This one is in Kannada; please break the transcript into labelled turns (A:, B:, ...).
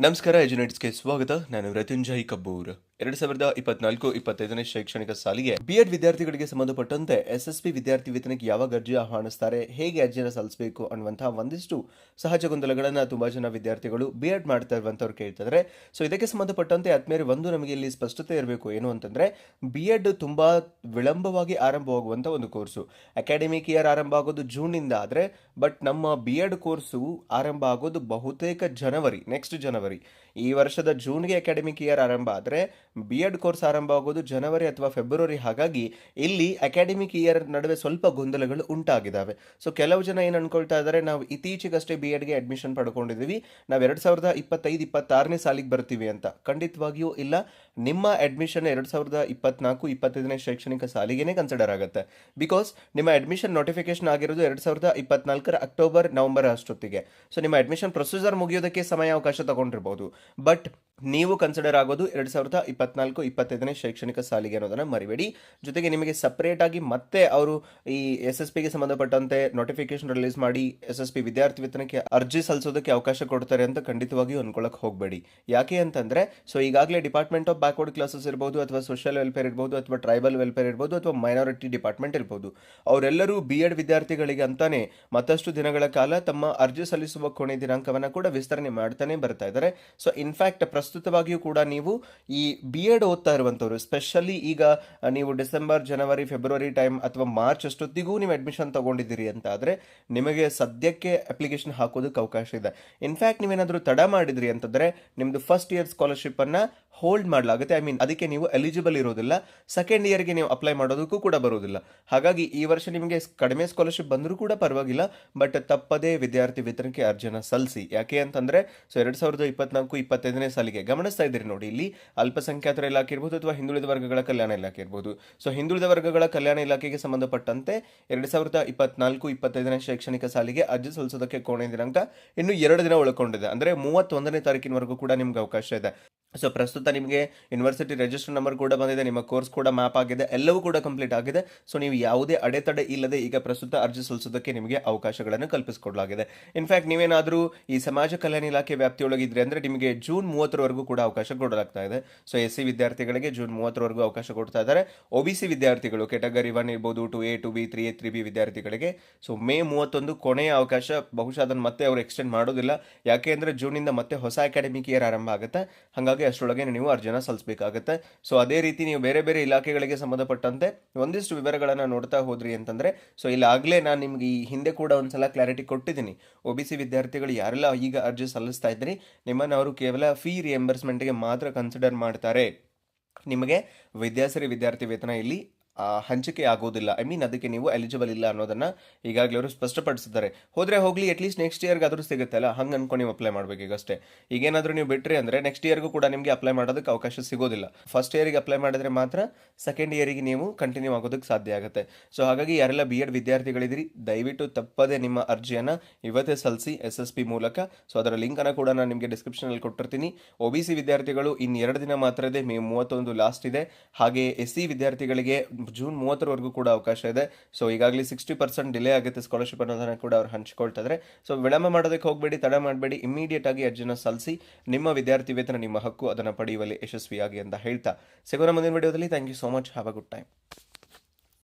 A: ನಮಸ್ಕಾರ ಎಜುನೇಟ್ಸ್ಗೆ ಸ್ವಾಗತ. ನಾನು ಮೃತ್ಯುಂಜಯ್ ಕಬ್ಬೂರ್. ಎರಡ್ ಸಾವಿರದ ಇಪ್ಪತ್ನಾಲ್ಕು, ಇಪ್ಪತ್ತೈದನೇ ಶೈಕ್ಷಣಿಕ ಸಾಲಿಗೆ ಬಿ ಎಡ್ ವಿದ್ಯಾರ್ಥಿಗಳಿಗೆ ಸಂಬಂಧಪಟ್ಟಂತೆ ಎಸ್ ಎಸ್ ಪಿ ವಿದ್ಯಾರ್ಥಿ ವೇತನಕ್ಕೆ ಯಾವಾಗ ಅರ್ಜಿ ಆಹ್ವಾನಿಸ್ತಾರೆ ಹೇಗೆ ಅರ್ಜಿಯನ್ನು ಸಲ್ಲಿಸಬೇಕು ಅನ್ನುವಂತಹ ಒಂದಿಷ್ಟು ಸಹಜ ಗೊಂದಲಗಳನ್ನು ತುಂಬಾ ಜನ ವಿದ್ಯಾರ್ಥಿಗಳು ಬಿ ಎಡ್ ಮಾಡ್ತಾ ಇರುವಂತವ್ರು ಕೇಳ್ತಿದ್ದಾರೆ ಸೊ ಇದಕ್ಕೆ ಸಂಬಂಧಪಟ್ಟಂತೆ ಆದ್ಮೇಲೆ ಒಂದು ನಮಗೆ ಇಲ್ಲಿ ಸ್ಪಷ್ಟತೆ ಇರಬೇಕು ಏನು ಅಂತಂದ್ರೆ ಬಿ ಎಡ್ ತುಂಬಾ ವಿಳಂಬವಾಗಿ ಆರಂಭವಾಗುವಂತ ಒಂದು ಕೋರ್ಸು. ಅಕಾಡೆಮಿಕ್ ಇಯರ್ ಆರಂಭ ಆಗೋದು ಜೂನ್ನಿಂದ ಆದ್ರೆ ಬಟ್ ನಮ್ಮ ಬಿ ಎಡ್ ಕೋರ್ಸು ಆರಂಭ ಆಗೋದು ಬಹುತೇಕ ಜನವರಿ ನೆಕ್ಸ್ಟ್ ಜನವರಿ ಈ ವರ್ಷದ ಜೂನ್ಗೆ ಅಕಾಡೆಮಿಕ್ ಇಯರ್ ಆರಂಭ ಆದರೆ ಬಿ ಎಡ್ ಕೋರ್ಸ್ ಆರಂಭ ಆಗೋದು ಜನವರಿ ಅಥವಾ ಫೆಬ್ರವರಿ ಹಾಗಾಗಿ ಇಲ್ಲಿ ಅಕಾಡೆಮಿಕ್ ಇಯರ್ ನಡುವೆ ಸ್ವಲ್ಪ ಗೊಂದಲಗಳು ಉಂಟಾಗಿದ್ದಾವೆ ಸೊ ಕೆಲವು ಜನ ಏನು ಅನ್ಕೊಳ್ತಾ ಇದ್ದಾರೆ ನಾವು ಇತ್ತೀಚೆಗಷ್ಟೇ ಬಿ ಎಡ್ಗೆ ಅಡ್ಮಿಷನ್ ಪಡ್ಕೊಂಡಿದ್ದೀವಿ ನಾವು ಎರಡು ಸಾವಿರದ ಇಪ್ಪತ್ತೈದು, ಇಪ್ಪತ್ತಾರನೇ ಸಾಲಿಗೆ ಬರ್ತೀವಿ ಅಂತ. ಖಂಡಿತವಾಗಿಯೂ ಇಲ್ಲ. ನಿಮ್ಮ ಅಡ್ಮಿಷನ್ ಎರಡು ಸಾವಿರದ ಇಪ್ಪತ್ನಾಲ್ಕು, ಇಪ್ಪತ್ತೈದನೇ ಶೈಕ್ಷಣಿಕ ಸಾಲಿಗೆನೇ ಕನ್ಸಿಡರ್ ಆಗುತ್ತೆ. ಬಿಕಾಸ್ ನಿಮ್ಮ ಅಡ್ಮಿಷನ್ ನೋಟಿಫಿಕೇಶನ್ ಆಗಿರೋದು ಎರಡು ಸಾವಿರದ ಇಪ್ಪತ್ನಾಲ್ಕರ ಅಕ್ಟೋಬರ್ ನವೆಂಬರ್ ಅಷ್ಟೊತ್ತಿಗೆ. ಸೊ ನಿಮ್ಮ ಅಡ್ಮಿಷನ್ ಪ್ರೊಸೀಜರ್ ಮುಗಿಯೋದಕ್ಕೆ ಸಮಯಾವಕಾಶ ತಗೊಂಡಿರ್ಬೋದು. ಬಟ್ ನೀವು ಕನ್ಸಿಡರ್ ಆಗೋದು ಎರಡ್ ಸಾವಿರದ ಇಪ್ಪತ್ನಾಲ್ಕು ಇಪ್ಪತ್ತೈದನೇ ಶೈಕ್ಷಣಿಕ ಸಾಲಿಗೆ ಅನ್ನೋದನ್ನ ಮರಿಬೇಡಿ. ಜೊತೆಗೆ ನಿಮಗೆ ಸಪರೇಟ್ ಆಗಿ ಮತ್ತೆ ಅವರು ಈ ಎಸ್ ಎಸ್ ಪಿಗೆ ಸಂಬಂಧಪಟ್ಟಂತೆ ನೋಟಿಫಿಕೇಶನ್ ರಿಲೀಸ್ ಮಾಡಿ ಎಸ್ ಎಸ್ ಪಿ ವಿದ್ಯಾರ್ಥಿ ವೇತನಕ್ಕೆ ಅರ್ಜಿ ಸಲ್ಲಿಸೋದಕ್ಕೆ ಅವಕಾಶ ಕೊಡ್ತಾರೆ ಅಂತ ಖಂಡಿತವಾಗಿಯೂ ಅನ್ಕೊಳಕ್ ಹೋಗಬೇಡಿ. ಯಾಕೆ ಅಂತಂದ್ರೆ ಸೊ ಈಗಾಗಲೇ ಡಿಪಾರ್ಟ್ಮೆಂಟ್ ಆಫ್ ಬ್ಯಾಕ್ವರ್ಡ್ ಕ್ಲಾಸಸ್ ಇರ್ಬೋದು ಅಥವಾ ಸೋಷಿಯಲ್ ವೆಲ್ಫೇರ್ ಇರ್ಬೋದು ಅಥವಾ ಟ್ರೈಬಲ್ ವೆಲ್ಫೇರ್ ಇರ್ಬೋದು ಅಥವಾ ಮೈನಾರಿಟಿ ಡಿಪಾರ್ಟ್ಮೆಂಟ್ ಇರ್ಬೋದು. ಅವರೆಲ್ಲರೂ ಬಿ ಎಡ್ ವಿದ್ಯಾರ್ಥಿಗಳಿಗೆ ಅಂತಾನೆ ಮತ್ತಷ್ಟು ದಿನಗಳ ಕಾಲ ತಮ್ಮ ಅರ್ಜಿ ಸಲ್ಲಿಸುವ ಕೊನೆ ದಿನಾಂಕವನ್ನ ಕೂಡ ವಿಸ್ತರಣೆ ಮಾಡ್ತಾನೆ ಬರ್ತಾ ಇದ್ದಾರೆ. ಸೊ ಇನ್ಫ್ಯಾಕ್ಟ್ ಪ್ರಸ್ತುತವಾಗಿಯೂ ಕೂಡ ನೀವು ಈ ಬಿ ಎಡ್ ಓದ್ತಾ ಇರುವಂಥವ್ರು ಸ್ಪೆಷಲಿ ಈಗ ನೀವು ಡಿಸೆಂಬರ್, ಜನವರಿ, ಫೆಬ್ರವರಿ ಟೈಮ್ ಅಥವಾ ಮಾರ್ಚ್ ಅಷ್ಟೊತ್ತಿಗೂ ನೀವು ಅಡ್ಮಿಷನ್ ತಗೊಂಡಿದ್ದೀರಿ ಅಂತ ಆದರೆ ನಿಮಗೆ ಸದ್ಯಕ್ಕೆ ಅಪ್ಲಿಕೇಶನ್ ಹಾಕೋದಕ್ಕೆ ಅವಕಾಶ ಇದೆ. ಇನ್ಫ್ಯಾಕ್ಟ್ ನೀವೇನಾದರೂ ತಡ ಮಾಡಿದ್ರಿ ಅಂತಂದ್ರೆ ನಿಮ್ದು ಫಸ್ಟ್ ಇಯರ್ ಸ್ಕಾಲರ್ಶಿಪ್ ಅನ್ನು ಹೋಲ್ಡ್ ಮಾಡಲಾಗುತ್ತೆ. ಐ ಮೀನ್ ಅದಕ್ಕೆ ನೀವು ಎಲಿಜಿಬಲ್ ಇರೋದಿಲ್ಲ. ಸೆಕೆಂಡ್ ಇಯರ್ಗೆ ನೀವು ಅಪ್ಲೈ ಮಾಡೋದಕ್ಕೂ ಕೂಡ ಬರೋದಿಲ್ಲ. ಹಾಗಾಗಿ ಈ ವರ್ಷ ನಿಮಗೆ ಕಡಿಮೆ ಸ್ಕಾಲರ್ಶಿಪ್ ಬಂದರೂ ಕೂಡ ಪರವಾಗಿಲ್ಲ ಬಟ್ ತಪ್ಪದೇ ವಿದ್ಯಾರ್ಥಿ ವೇತನಕ್ಕೆ ಅರ್ಜಿನ ಸಲ್ಲಿಸಿ. ಯಾಕೆ ಅಂತಂದರೆ, ಸೊ ಎರಡು ಸಾವಿರದ ಇಪ್ಪತ್ನಾಲ್ಕು, ಇಪ್ಪತ್ತೈದನೇ ಸಾಲಿಗೆ ಗಮನಿಸ್ತಾ ಇದ್ದೀರಿ ನೋಡಿ. ಇಲ್ಲಿ ಅಲ್ಪಸಂಖ್ಯಾತರ ಇಲಾಖೆ ಇರ್ಬೋದು ಅಥವಾ ಹಿಂದುಳಿದ ವರ್ಗಗಳ ಕಲ್ಯಾಣ ಇಲಾಖೆ ಇರ್ಬೋದು. ಸೊ ಹಿಂದುಳಿದ ವರ್ಗಗಳ ಕಲ್ಯಾಣ ಇಲಾಖೆಗೆ ಸಂಬಂಧಪಟ್ಟಂತೆ ಎರಡು ಸಾವಿರದ ಇಪ್ಪತ್ನಾಲ್ಕು, ಇಪ್ಪತ್ತೈದನೇ ಶೈಕ್ಷಣಿಕ ಸಾಲಿಗೆ ಅರ್ಜಿ ಸಲ್ಲಿಸೋದಕ್ಕೆ ಕೋಣೆ ದಿನಾಂಕ ಇನ್ನು ಎರಡು ದಿನ ಉಳ್ಕೊಂಡಿದೆ ಅಂದ್ರೆ ಮೂವತ್ತೊಂದನೇ ತಾರೀಕಿನವರೆಗೂ ಕೂಡ ನಿಮ್ಗೆ ಅವಕಾಶ ಇದೆ. ಸೊ ಪ್ರಸ್ತುತ ನಿಮಗೆ ಯೂನಿವರ್ಸಿಟಿ ರಿಜಿಸ್ಟರ್ ನಂಬರ್ ಕೂಡ ಬಂದಿದೆ, ನಿಮ್ಮ ಕೋರ್ಸ್ ಕೂಡ ಮ್ಯಾಪ್ ಆಗಿದೆ, ಎಲ್ಲವೂ ಕೂಡ ಕಂಪ್ಲೀಟ್ ಆಗಿದೆ. ಸೊ ನೀವು ಯಾವುದೇ ಅಡೆತಡೆ ಇಲ್ಲದೆ ಈಗ ಪ್ರಸ್ತುತ ಅರ್ಜಿ ಸಲ್ಲಿಸೋದಕ್ಕೆ ನಿಮಗೆ ಅವಕಾಶಗಳನ್ನು ಕಲ್ಪಿಸಿಕೊಡಲಾಗಿದೆ. ಇನ್ಫ್ಯಾಕ್ಟ್ ನೀವೇನಾದರೂ ಈ ಸಮಾಜ ಕಲ್ಯಾಣ ಇಲಾಖೆ ವ್ಯಾಪ್ತಿಯೊಳಗಿದ್ರೆ ಅಂದರೆ ನಿಮಗೆ ಜೂನ್ ಮೂವತ್ತರವರೆಗೂ ಕೂಡ ಅವಕಾಶ ಕೊಡಲಾಗ್ತಾ ಇದೆ. ಸೊ ಎಸ್ ಸಿ ವಿದ್ಯಾರ್ಥಿಗಳಿಗೆ ಜೂನ್ ಮೂವತ್ತರವರೆಗೂ ಅವಕಾಶ ಕೊಡ್ತಾ ಇದ್ದಾರೆ. ಒ ಬಿ ಸಿ ವಿದ್ಯಾರ್ಥಿಗಳು ಕೆಟಗರಿ ಒನ್ ಇರ್ಬೋದು two A two B three A three B ವಿದ್ಯಾರ್ಥಿಗಳಿಗೆ. ಸೊ ಮೇ ಮೂವತ್ತೊಂದು ಕೊನೆಯ ಅವಕಾಶ, ಬಹುಶಃ ಅದನ್ನು ಮತ್ತೆ ಅವರು ಎಕ್ಸ್ಟೆಂಡ್ ಮಾಡೋದಿಲ್ಲ. ಯಾಕೆ ಅಂದರೆ ಜೂನಿಂದ ಮತ್ತೆ ಹೊಸ ಅಕಾಡೆಮಿಕ್ ಇಯರ್ ಆರಂಭ ಆಗುತ್ತೆ. ಹಾಗಾಗಿ ಅಷ್ಟರೊಳಗೆ ನೀವು ಅರ್ಜಿನ ಸಲ್ಲಿಸಬೇಕಾಗತ್ತೆ. ಸೊ ಅದೇ ರೀತಿ ನೀವು ಬೇರೆ ಬೇರೆ ಇಲಾಖೆಗಳಿಗೆ ಸಂಬಂಧಪಟ್ಟಂತೆ ಒಂದಿಷ್ಟು ವಿವರಗಳನ್ನು ನೋಡ್ತಾ ಹೋದ್ರಿ ಅಂತಂದ್ರೆ ಸೊ ಇಲ್ಲಾಗಲೇ ನಾನು ನಿಮ್ಗೆ ಈ ಹಿಂದೆ ಕೂಡ ಒಂದ್ಸಲ ಕ್ಲಾರಿಟಿ ಕೊಟ್ಟಿದ್ದೀನಿ. ಒ ಬಿ ಸಿ ವಿದ್ಯಾರ್ಥಿಗಳು ಯಾರೆಲ್ಲ ಈಗ ಅರ್ಜಿ ಸಲ್ಲಿಸ್ತಾ ಇದ್ರಿ, ನಿಮ್ಮನ್ನು ಅವರು ಕೇವಲ ಫೀ ರಿಯಂಬರ್ಸ್ಮೆಂಟ್ಗೆ ಮಾತ್ರ ಕನ್ಸಿಡರ್ ಮಾಡ್ತಾರೆ. ನಿಮಗೆ ವಿದ್ಯಾಸರಿ ವಿದ್ಯಾರ್ಥಿ ವೇತನ ಇಲ್ಲಿ ಹಂಚಿಕೆ ಆಗೋದಿಲ್ಲ. ಐ ಮೀನ್ ಅದಕ್ಕೆ ನೀವು ಎಲಿಜಿಬಲ್ ಇಲ್ಲ ಅನ್ನೋದನ್ನ ಈಗಾಗಲೇ ಅವರು ಸ್ಪಷ್ಟಪಡಿಸಿದ್ದಾರೆ. ಹೋದ್ರೆ ಹೋಗ್ಲಿ ಅಟ್ಲೀಸ್ಟ್ ನೆಕ್ಸ್ಟ್ ಇಯರ್ಗೆ ಆದರೂ ಸಿಗುತ್ತಲ್ಲ ಹಂಗೆ ಅನ್ಕೊಂಡು ನೀವು ಅಪ್ಲೈ ಮಾಡಬೇಕು ಈಗಷ್ಟೇ ಈಗೇನಾದರೂ ನೀವು ಬಿಟ್ರಿ ಅಂದ್ರೆ ನೆಕ್ಸ್ಟ್ ಇಯರ್ಗೂ ಕೂಡ ನಿಮಗೆ ಅಪ್ಲೈ ಮಾಡೋದಕ್ಕೆ ಅವಕಾಶ ಸಿಗೋದಿಲ್ಲ. ಫಸ್ಟ್ ಇಯರಿಗೆ ಅಪ್ಲೈ ಮಾಡಿದ್ರೆ ಮಾತ್ರ ಸೆಕೆಂಡ್ ಇಯರಿಗೆ ನೀವು ಕಂಟಿನ್ಯೂ ಆಗೋದಕ್ಕೆ ಸಾಧ್ಯ ಆಗುತ್ತೆ. ಸೊ ಹಾಗಾಗಿ ಯಾರೆಲ್ಲ ಬಿ ಎಡ್ ವಿದ್ಯಾರ್ಥಿಗಳಿದ್ದೀರಿ, ದಯವಿಟ್ಟು ತಪ್ಪದೆ ನಿಮ್ಮ ಅರ್ಜಿಯನ್ನು ಇವತ್ತೇ ಸಲ್ಲಿಸಿ ಎಸ್ ಎಸ್ ಪಿ ಮೂಲಕ. ಸೊ ಅದರ ಲಿಂಕನ್ನು ಕೂಡ ನಾನು ನಿಮಗೆ ಡಿಸ್ಕ್ರಿಪ್ಷನಲ್ಲಿ ಕೊಟ್ಟಿರ್ತೀನಿ. ಒ ಬಿ ಸಿ ವಿದ್ಯಾರ್ಥಿಗಳು ಇನ್ನು ಎರಡು ದಿನ ಮಾತ್ರ ಇದೆ ಮೇ ಮೂವತ್ತೊಂದು ಲಾಸ್ಟ್ ಇದೆ. ಹಾಗೆ ಎಸ್ ಸಿ ವಿದ್ಯಾರ್ಥಿಗಳಿಗೆ ಜೂನ್ ಮೂವತ್ತರವರೆಗೂ ಕೂಡ ಅವಕಾಶ ಇದೆ. ಸೊ ಈಗಾಗಲೇ ಸಿಕ್ಸ್ಟಿ ಪರ್ಸೆಂಟ್ ಡಿಲೇ ಆಗುತ್ತೆ ಸ್ಕಾಲರ್ಶಿಪ್ ಅನ್ನೋದನ್ನ ಕೂಡ ಅವ್ರು ಹಂಚಿಕೊಳ್ತಾ ಇದ್ದಾರೆ ಸೊ ವಿಳಂಬ ಮಾಡೋದಕ್ಕೆ ಹೋಗಬೇಡಿ, ತಡ ಮಾಡಬೇಡಿ ಇಮಿಡಿಯೇಟ್ ಆಗಿ ಅರ್ಜಿನ ಸಲ್ಲಿಸಿ, ನಿಮ್ಮ ವಿದ್ಯಾರ್ಥಿ ವೇತನ, ನಿಮ್ಮ ಹಕ್ಕು ಅದನ್ನು ಪಡೆಯುವಲ್ಲಿ ಯಶಸ್ವಿಯಾಗಿ ಅಂತ ಹೇಳ್ತಾ. ಸಿಗೋಣ ಮುಂದಿನ ವಿಡಿಯೋದಲ್ಲಿ thank you so much have a good time